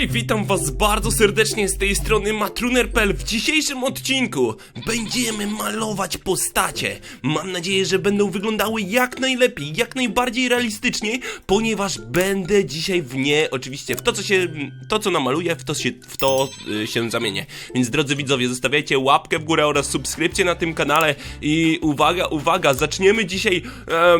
Hej, witam was bardzo serdecznie z tej strony Matruner.pl. W dzisiejszym odcinku będziemy malować postacie. Mam nadzieję, że będą wyglądały jak najlepiej, jak najbardziej realistycznie, ponieważ będę dzisiaj w nie, oczywiście w to co się, to co namaluję, w to się, w to y, się zamienię. Więc drodzy widzowie, zostawiajcie łapkę w górę oraz subskrypcję na tym kanale i uwaga, uwaga, zaczniemy dzisiaj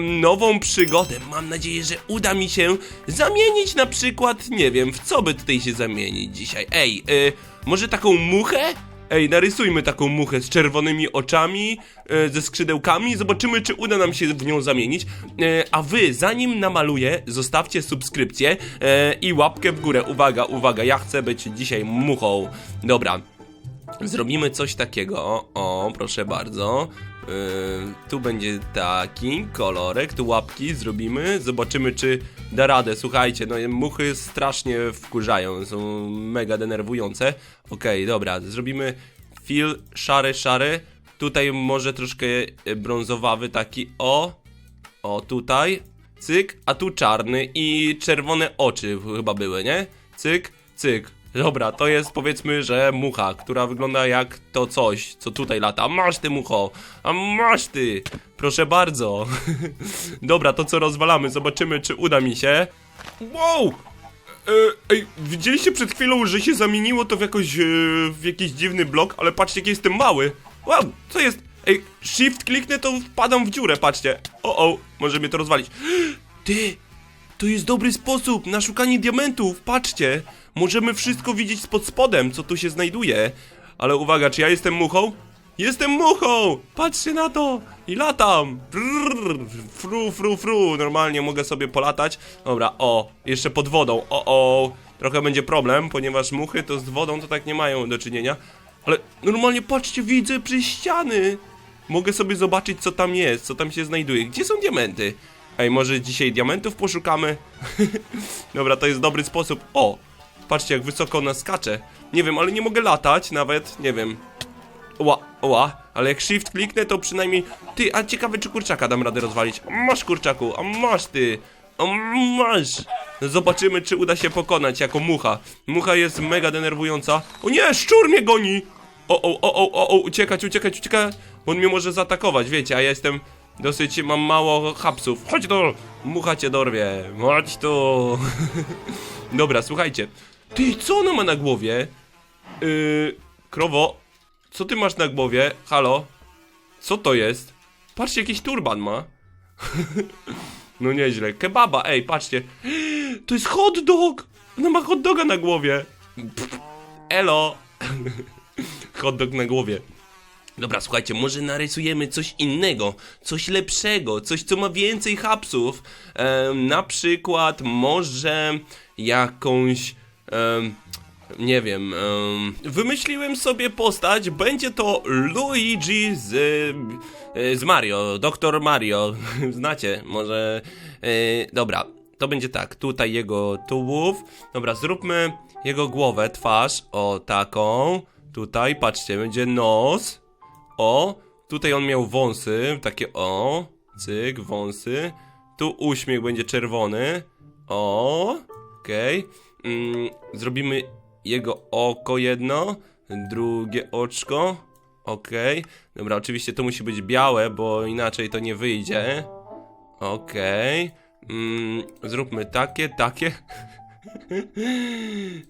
nową przygodę. Mam nadzieję, że uda mi się zamienić na przykład, nie wiem, w co by tutaj się zamienić dzisiaj. Ej, y, może taką muchę? Ej, narysujmy taką muchę z czerwonymi oczami, e, ze skrzydełkami, zobaczymy czy uda nam się w nią zamienić. E, a wy, zanim namaluję, zostawcie subskrypcję e, i łapkę w górę. Uwaga, uwaga, ja chcę być dzisiaj muchą. Dobra, Zrobimy coś takiego. O proszę bardzo. Yy, tu będzie taki kolorek, tu łapki zrobimy. Zobaczymy, czy da radę. Słuchajcie, no muchy strasznie wkurzają, są mega denerwujące. Okej, dobra, zrobimy fil szary, szary. Tutaj może troszkę brązowawy taki. O, o tutaj. Cyk, a tu czarny i czerwone oczy chyba były, nie? Cyk, cyk. Dobra, to jest powiedzmy, że mucha, która wygląda jak to coś, co tutaj lata. Masz ty mucho, a masz ty. Proszę bardzo. Dobra, to co rozwalamy, zobaczymy czy uda mi się. Wow! E, ej, widzieliście przed chwilą, że się zamieniło to w jakoś, e, w jakiś dziwny blok, ale patrzcie jaki jestem mały. Wow, co jest? Ej, shift kliknę to wpadam w dziurę, patrzcie. O, o, może to rozwalić. Ty, to jest dobry sposób na szukanie diamentów, patrzcie. Możemy wszystko widzieć pod spodem, co tu się znajduje. Ale uwaga, czy ja jestem muchą? Jestem muchą! Patrzcie na to! I latam! Brrr, fru, fru, fru. Normalnie mogę sobie polatać. Dobra, o, jeszcze pod wodą. O, o. Trochę będzie problem, ponieważ muchy to z wodą to tak nie mają do czynienia. Ale normalnie patrzcie, widzę przez ściany. Mogę sobie zobaczyć, co tam jest, co tam się znajduje. Gdzie są diamenty? Ej, może dzisiaj diamentów poszukamy? Dobra, to jest dobry sposób. O! Patrzcie, jak wysoko ona skacze. Nie wiem, ale nie mogę latać nawet, nie wiem. Ła, ła, ale jak shift kliknę, to przynajmniej... Ty, a ciekawe, czy kurczaka dam radę rozwalić. Masz, kurczaku, a masz ty. A masz. No Zobaczymy, czy uda się pokonać jako mucha. Mucha jest mega denerwująca. O nie, szczur mnie goni! O, o, o, o, o, uciekać, uciekać, uciekać, bo on mnie może zaatakować, wiecie, a ja jestem dosyć, mam mało hapsów. Chodź tu, mucha cię dorwie, chodź tu. Dobra, słuchajcie. Ty, co ona ma na głowie? Yy, krowo, co ty masz na głowie? Halo? Co to jest? Patrzcie, jakiś turban ma. no nieźle. Kebaba, ej, patrzcie. To jest hot dog! Ona ma hot doga na głowie. Pff, elo. hot dog na głowie. Dobra, słuchajcie, może narysujemy coś innego, coś lepszego, coś co ma więcej hapsów. Em, na przykład może jakąś. em, nie wiem. em, wymyśliłem sobie postać, będzie to Luigi z. e, z Mario, doktor Mario. Znacie, może. e, dobra, to będzie tak. Tutaj jego tułów. Dobra, zróbmy jego głowę, twarz. O, taką. Tutaj, patrzcie, będzie nos. O, tutaj on miał wąsy, takie o, cyk, wąsy. Tu uśmiech będzie czerwony. O, okej. Mm, zrobimy jego oko jedno, drugie oczko. Okej. Dobra, oczywiście to musi być białe, bo inaczej to nie wyjdzie. Okej. Mm, zróbmy takie, takie.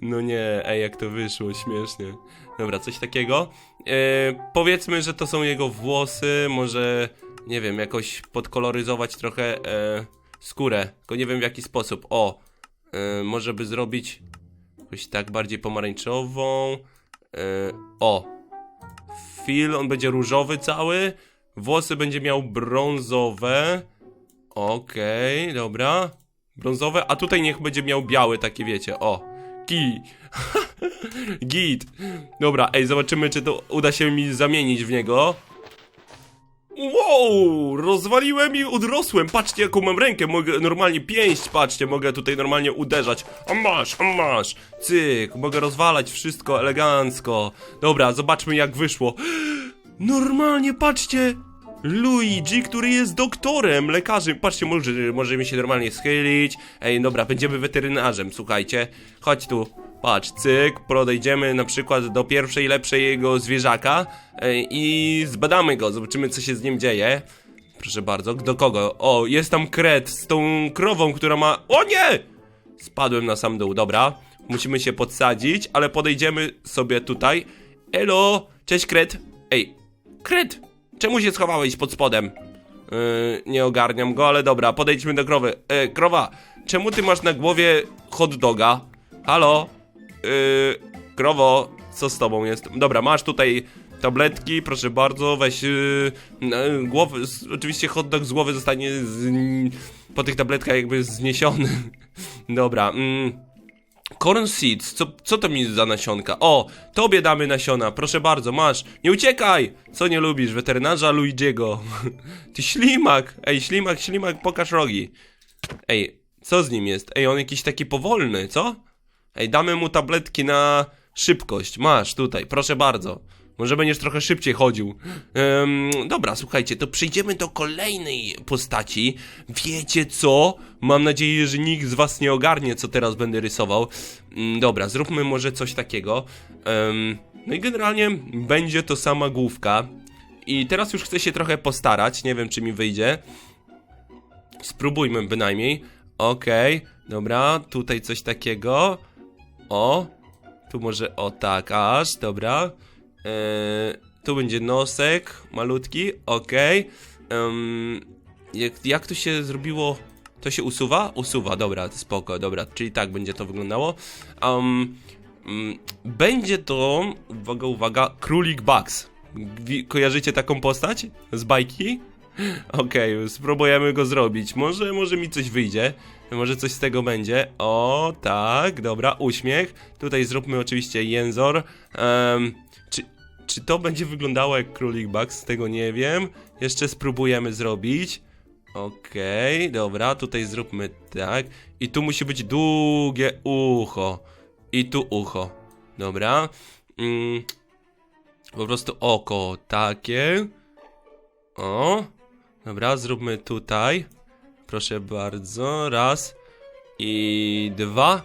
No nie, ej, jak to wyszło, śmiesznie. Dobra, coś takiego. E, powiedzmy, że to są jego włosy, może, nie wiem, jakoś podkoloryzować trochę e, skórę, tylko nie wiem w jaki sposób. O, e, może by zrobić jakoś tak bardziej pomarańczową. O, fil, on będzie różowy cały, włosy będzie miał brązowe. Okej, dobra. Brązowe, a tutaj niech będzie miał biały, takie wiecie, o. Ki. Git. Dobra, ej, zobaczymy, czy to uda się mi zamienić w niego. Wow, rozwaliłem i odrosłem. Patrzcie, jaką mam rękę. Mogę normalnie pięść, patrzcie, mogę tutaj normalnie uderzać. A masz, a masz. Cyk, mogę rozwalać wszystko elegancko. Dobra, zobaczmy, jak wyszło. Normalnie, patrzcie. Luigi, który jest doktorem, lekarzem. Patrzcie, może, może mi się normalnie schylić. Ej, dobra, będziemy weterynarzem, słuchajcie. Chodź tu. Patrz, cyk, podejdziemy na przykład do pierwszej, lepszej jego zwierzaka e, i zbadamy go, zobaczymy co się z nim dzieje. Proszę bardzo, do kogo? O, jest tam kret z tą krową, która ma... O nie! Spadłem na sam dół, dobra. Musimy się podsadzić, ale podejdziemy sobie tutaj. Elo, cześć kret. Ej, kret, czemu się schowałeś pod spodem? Yy, nie ogarniam go, ale dobra, podejdźmy do krowy. E, krowa, czemu ty masz na głowie hot doga? Halo? Yy, krowo, co z tobą jest? Dobra, masz tutaj tabletki, proszę bardzo, weź yy, yy, oczywiście hot dog z głowy zostanie z, po tych tabletkach jakby zniesiony. Dobra, mm, Corn seeds, co, co to mi za nasionka? O, tobie damy nasiona, proszę bardzo, masz. Nie uciekaj! Co nie lubisz, weterynarza Luigiego? Ty ślimak! Ej, ślimak, ślimak, pokaż rogi. Ej, co z nim jest? Ej, on jakiś taki powolny, co? Ej, damy mu tabletki na szybkość. Masz tutaj, proszę bardzo. Może będziesz trochę szybciej chodził. Em, dobra, słuchajcie, to przejdziemy do kolejnej postaci. Wiecie co? Mam nadzieję, że nikt z was nie ogarnie, co teraz będę rysował. Mm, dobra, zróbmy może coś takiego. Em, no i generalnie będzie to sama główka. I teraz już chcę się trochę postarać. Nie wiem, czy mi wyjdzie. Spróbujmy bynajmniej. Okej, dobra, tutaj coś takiego. O, tu może o tak, aż, dobra. Eee, tu będzie nosek, malutki, okej. Em, jak, jak to się zrobiło? To się usuwa? Usuwa, dobra, spoko, dobra, czyli tak będzie to wyglądało. Um, mm, będzie to, uwaga, uwaga, Królik Bugs. Kojarzycie taką postać? Z bajki? Okej, spróbujemy go zrobić. Może, może mi coś wyjdzie. Może coś z tego będzie. O, tak, dobra, uśmiech. Tutaj zróbmy oczywiście jęzor. Em, czy, to będzie wyglądało jak królik Bugs? Tego nie wiem. Jeszcze spróbujemy zrobić. Okej, dobra, tutaj zróbmy tak. I tu musi być długie ucho. I tu ucho. Dobra. Mm, po prostu oko takie. O. Dobra, zróbmy tutaj. Proszę bardzo. Raz. I dwa.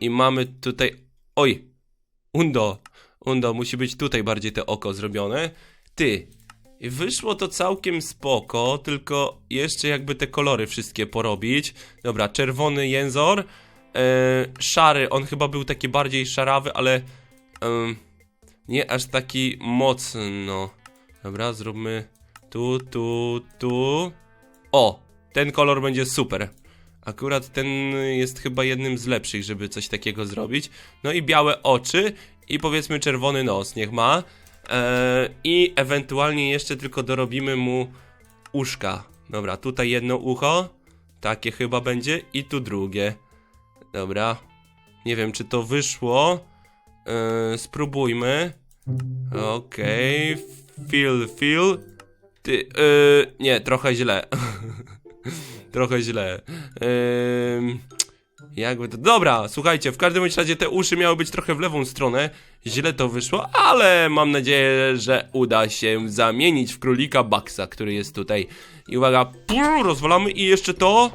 I mamy tutaj. Oj! Undo. Undo, musi być tutaj bardziej te oko zrobione. Ty. Wyszło to całkiem spoko, tylko jeszcze jakby te kolory wszystkie porobić. Dobra, czerwony jęzor. E, szary, on chyba był taki bardziej szarawy, ale nie aż taki mocno. Dobra, zróbmy tu, tu, tu. O, ten kolor będzie super. Akurat ten jest chyba jednym z lepszych, żeby coś takiego zrobić. No i białe oczy i powiedzmy czerwony nos, niech ma. Eee, I ewentualnie jeszcze tylko dorobimy mu uszka. Dobra, tutaj jedno ucho. Takie chyba będzie. I tu drugie. Dobra. Nie wiem, czy to wyszło. Eee, spróbujmy. Okej. Feel, feel. Ty, yy, nie, trochę źle. trochę źle. Ym, jakby to. Dobra, słuchajcie, w każdym razie te uszy miały być trochę w lewą stronę. Źle to wyszło, ale mam nadzieję, że uda się zamienić w królika Baxa, który jest tutaj. I uwaga, pur, rozwalamy i jeszcze to.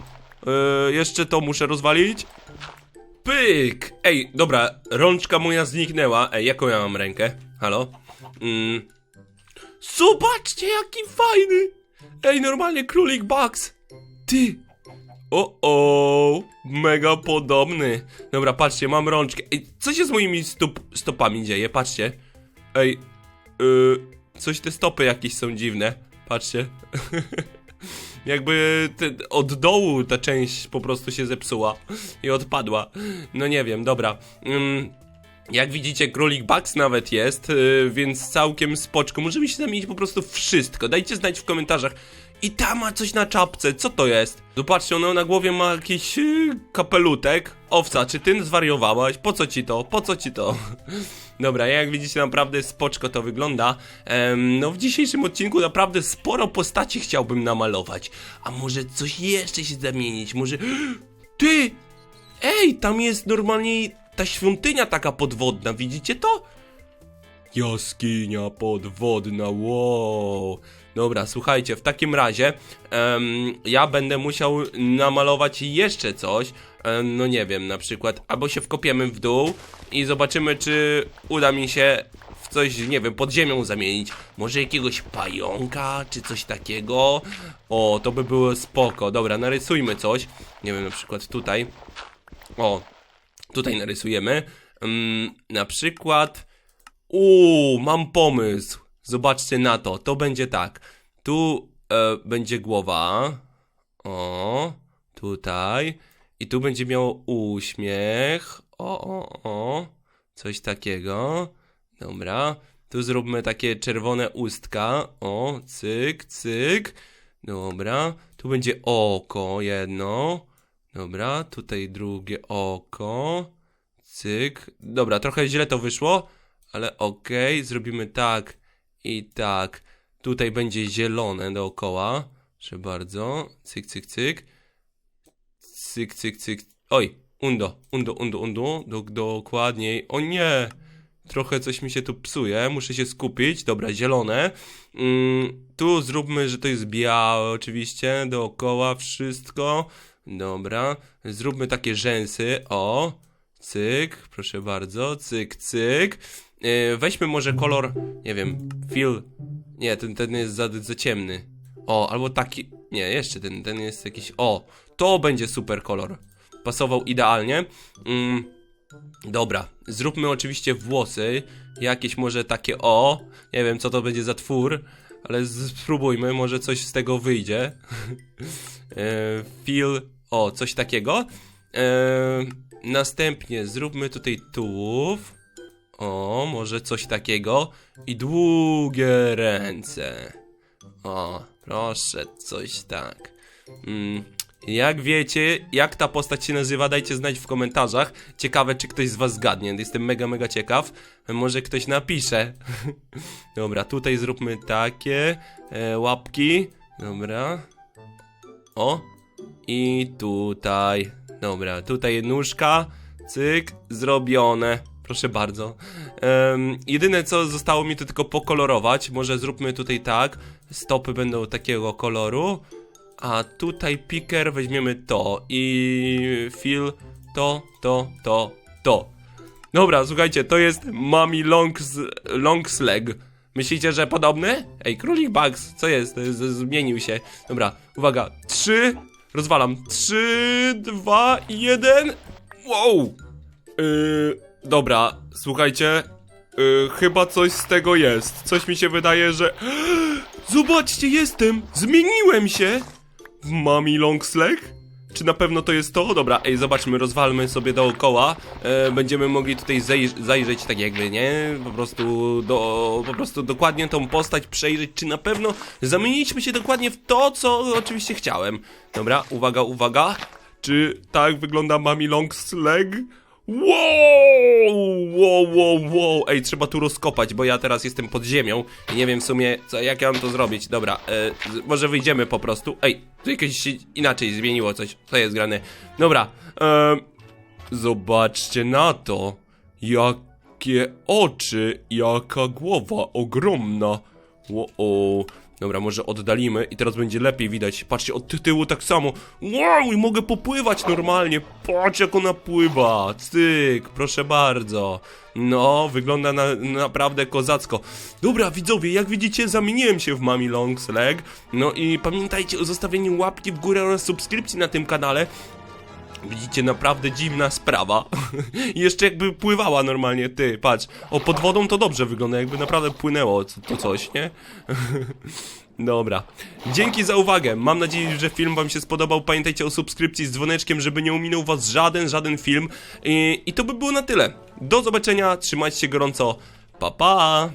Yy, jeszcze to muszę rozwalić. Pyk! Ej, dobra, rączka moja zniknęła. Ej, jaką ja mam rękę? Halo? Mm. Zobaczcie, jaki fajny! Ej, normalnie królik Bugs! Ty! O, o, mega podobny. Dobra, patrzcie, mam rączkę. Ej, co się z moimi stóp, stopami dzieje? Patrzcie. Ej, yy, coś te stopy jakieś są dziwne. Patrzcie. Jakby te, od dołu ta część po prostu się zepsuła i odpadła. No nie wiem, dobra. Ym, jak widzicie, królik Bugs nawet jest, yy, więc całkiem spoczko. Możemy się zamienić po prostu wszystko. Dajcie znać w komentarzach. I ta ma coś na czapce, co to jest? Zobaczcie, ona na głowie ma jakiś yy, kapelutek. Owca, czy ty zwariowałaś? Po co ci to? Po co ci to? Dobra, jak widzicie, naprawdę spoczko to wygląda. Em, no w dzisiejszym odcinku naprawdę sporo postaci chciałbym namalować. A może coś jeszcze się zamienić? Może... Ty! Ej, tam jest normalnie ta świątynia taka podwodna, widzicie to? Jaskinia podwodna, wow. Dobra, słuchajcie, w takim razie ja będę musiał namalować jeszcze coś. No nie wiem, na przykład, albo się wkopiemy w dół i zobaczymy, czy uda mi się w coś, nie wiem, pod ziemią zamienić. Może jakiegoś pająka, czy coś takiego. O, to by było spoko. Dobra, narysujmy coś. Nie wiem, na przykład tutaj. O, tutaj narysujemy. Mm, na przykład. Uuu, mam pomysł. Zobaczcie na to. To będzie tak. Tu e, będzie głowa. O, tutaj. I tu będzie miał uśmiech. O, o, o. Coś takiego. Dobra. Tu zróbmy takie czerwone ustka. O, cyk, cyk. Dobra. Tu będzie oko jedno. Dobra, tutaj drugie oko. Cyk. Dobra, trochę źle to wyszło, ale okej, zrobimy tak i tak. Tutaj będzie zielone dookoła. Proszę bardzo. Cyk, cyk, cyk. Cyk, cyk, cyk. Oj, undo, undo, undo, undo. Do, dokładniej. O nie! Trochę coś mi się tu psuje, muszę się skupić. Dobra, zielone. Mm, tu zróbmy, że to jest białe oczywiście, dookoła wszystko. Dobra, zróbmy takie rzęsy. O, cyk, proszę bardzo, cyk, cyk. Yy, weźmy może kolor, nie wiem, fil. Nie, ten, ten jest za, za ciemny. O, albo taki. Nie, jeszcze ten, ten jest jakiś. O, to będzie super kolor. Pasował idealnie. Mm, dobra, zróbmy oczywiście włosy. Jakieś może takie o. Nie wiem, co to będzie za twór, ale spróbujmy, może coś z tego wyjdzie. e, o, coś takiego. E, następnie zróbmy tutaj tułów. O, może coś takiego. I długie ręce. O, proszę, coś tak. Mm, jak wiecie, jak ta postać się nazywa, dajcie znać w komentarzach. Ciekawe, czy ktoś z was zgadnie. Jestem mega, mega ciekaw. Może ktoś napisze. Dobra, tutaj zróbmy takie e, łapki. Dobra. O. I tutaj. Dobra, tutaj nóżka. Cyk, zrobione. Proszę bardzo. Em, jedyne co zostało mi to tylko pokolorować. Może zróbmy tutaj tak. Stopy będą takiego koloru. A tutaj picker weźmiemy to. I fil to, to, to, to. Dobra, słuchajcie, to jest Mami Longs, Longs Leg. Myślicie, że podobny? Ej, Królik Bugs, co jest? Zmienił się. Dobra, uwaga. Trzy. Rozwalam. Trzy, dwa, jeden. Wow. Yy, dobra, słuchajcie. Yy, chyba coś z tego jest. Coś mi się wydaje, że. Zobaczcie, jestem! Zmieniłem się! Mami Longsleg? Czy na pewno to jest to? Dobra, ej, zobaczmy, rozwalmy sobie dookoła. E, będziemy mogli tutaj zaj- zajrzeć tak jakby, nie? Po prostu, do, po prostu dokładnie tą postać przejrzeć, czy na pewno zamieniliśmy się dokładnie w to, co oczywiście chciałem. Dobra, uwaga, uwaga. Czy tak wygląda Mami Longsleg? Wow, wow, wow, wow. Ej, trzeba tu rozkopać, bo ja teraz jestem pod ziemią i nie wiem w sumie, co, jak ja mam to zrobić. Dobra, e, może wyjdziemy po prostu. Ej, tu jakieś się inaczej zmieniło coś. Co jest grane? Dobra, e, zobaczcie na to. Jakie oczy, jaka głowa ogromna. Wow. Dobra, może oddalimy i teraz będzie lepiej widać. Patrzcie, od ty- tyłu tak samo. Wow, i mogę popływać normalnie. Patrz, jak ona pływa. Cyk, proszę bardzo. No, wygląda na, naprawdę kozacko. Dobra, widzowie, jak widzicie, zamieniłem się w Mami Longs Leg. No i pamiętajcie o zostawieniu łapki w górę oraz subskrypcji na tym kanale. Widzicie, naprawdę dziwna sprawa. Jeszcze jakby pływała normalnie, ty, patrz. O, pod wodą to dobrze wygląda, jakby naprawdę płynęło to coś, nie? Dobra. Dzięki za uwagę. Mam nadzieję, że film wam się spodobał. Pamiętajcie o subskrypcji z dzwoneczkiem, żeby nie ominął was żaden, żaden film. I, i to by było na tyle. Do zobaczenia, trzymajcie się gorąco. Pa, pa!